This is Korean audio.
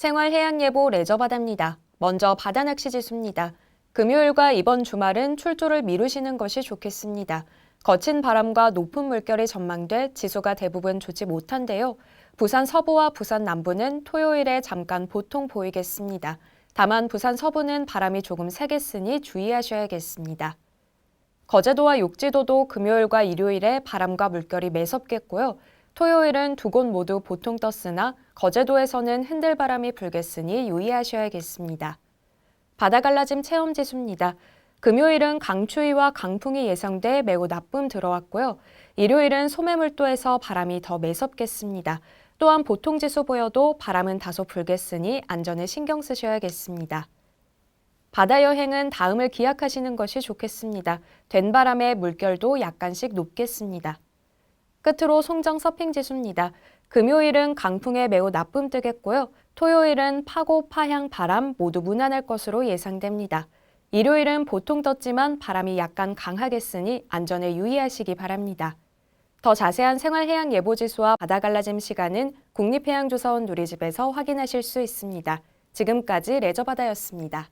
생활해양예보 레저바다입니다. 먼저 바다낚시 지수입니다. 금요일과 이번 주말은 출조를 미루시는 것이 좋겠습니다. 거친 바람과 높은 물결이 전망돼 지수가 대부분 좋지 못한데요. 부산 서부와 부산 남부는 토요일에 잠깐 보통 보이겠습니다. 다만 부산 서부는 바람이 조금 세겠으니 주의하셔야겠습니다. 거제도와 욕지도도 금요일과 일요일에 바람과 물결이 매섭겠고요. 토요일은 두 곳 모두 보통 떴으나 거제도에서는 흔들바람이 불겠으니 유의하셔야겠습니다. 바다 갈라짐 체험 지수입니다. 금요일은 강추위와 강풍이 예상돼 매우 나쁨 들어왔고요. 일요일은 소매물도에서 바람이 더 매섭겠습니다. 또한 보통 지수 보여도 바람은 다소 불겠으니 안전에 신경 쓰셔야겠습니다. 바다 여행은 다음을 기약하시는 것이 좋겠습니다. 된 바람에 물결도 약간씩 높겠습니다. 끝으로 송정 서핑 지수입니다. 금요일은 강풍에 매우 나쁨 뜨겠고요. 토요일은 파고, 파향, 바람 모두 무난할 것으로 예상됩니다. 일요일은 보통 떴지만 바람이 약간 강하겠으니 안전에 유의하시기 바랍니다. 더 자세한 생활해양 예보지수와 바다 갈라짐 시간은 국립해양조사원 누리집에서 확인하실 수 있습니다. 지금까지 레저바다였습니다.